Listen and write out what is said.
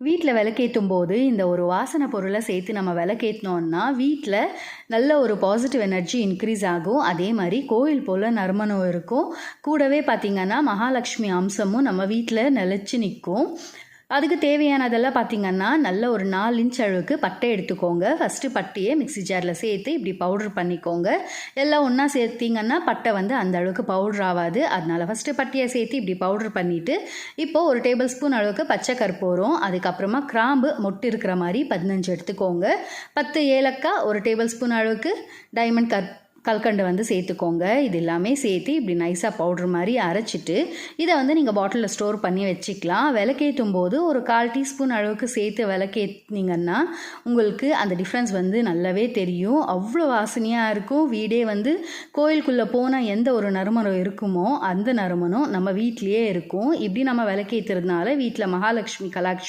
வீட்டில் விளக்கேற்றும் போது இந்த ஒரு வாசனை பொருளை சேர்த்து நம்ம விளக்கேற்றினோன்னா வீட்டில் நல்ல ஒரு பாசிட்டிவ் எனர்ஜி இன்க்ரீஸ் ஆகும். அதே மாதிரி கோயில் போல் நறுமணம் இருக்கும். கூடவே பார்த்திங்கன்னா மகாலட்சுமி அம்சமும் நம்ம வீட்டில் நிலச்சி நிற்கும். அதுக்கு தேவையானதெல்லாம் பார்த்திங்கன்னா நல்ல ஒரு நாலு இன்ச் அளவுக்கு பட்டை எடுத்துக்கோங்க. ஃபஸ்ட்டு பட்டையை மிக்ஸி ஜாரில் சேர்த்து இப்படி பவுடர் பண்ணிக்கோங்க. எல்லாம் ஒன்றா சேர்த்திங்கன்னா பட்டை வந்து அந்த அளவுக்கு பவுடர் ஆகாது. அதனால் ஃபஸ்ட்டு பட்டையை சேர்த்து இப்படி பவுடர் பண்ணிவிட்டு இப்போது ஒரு டேபிள் ஸ்பூன் அளவுக்கு பச்சை கற்பூரம் அதுக்கப்புறமா கிராம்பு மொட்டு இருக்கிற மாதிரி பதினஞ்சு எடுத்துக்கோங்க. பத்து ஏலக்காய் ஒரு டேபிள் ஸ்பூன் அளவுக்கு டைமண்ட் கற் கல்கண்டு வந்து சேர்த்துக்கோங்க. இது எல்லாமே சேர்த்து இப்படி நைஸாக பவுட்ரு மாதிரி அரைச்சிட்டு இதை வந்து நீங்கள் பாட்டிலில் ஸ்டோர் பண்ணி வச்சுக்கலாம். விளக்கேற்றும் போது ஒரு கால் டீஸ்பூன் அளவுக்கு சேர்த்து விளக்கேற்றினீங்கன்னா உங்களுக்கு அந்த டிஃப்ரென்ஸ் வந்து நல்லாவே தெரியும். அவ்வளோ வாசனையாக இருக்கும். வீடே வந்து கோயிலுக்குள்ளே போனால் எந்த ஒரு நறுமணம் இருக்குமோ அந்த நறுமணம் நம்ம வீட்லேயே இருக்கும். இப்படி நம்ம விளக்கேற்றுறதுனால வீட்டில் மகாலட்சுமி கலாட்சி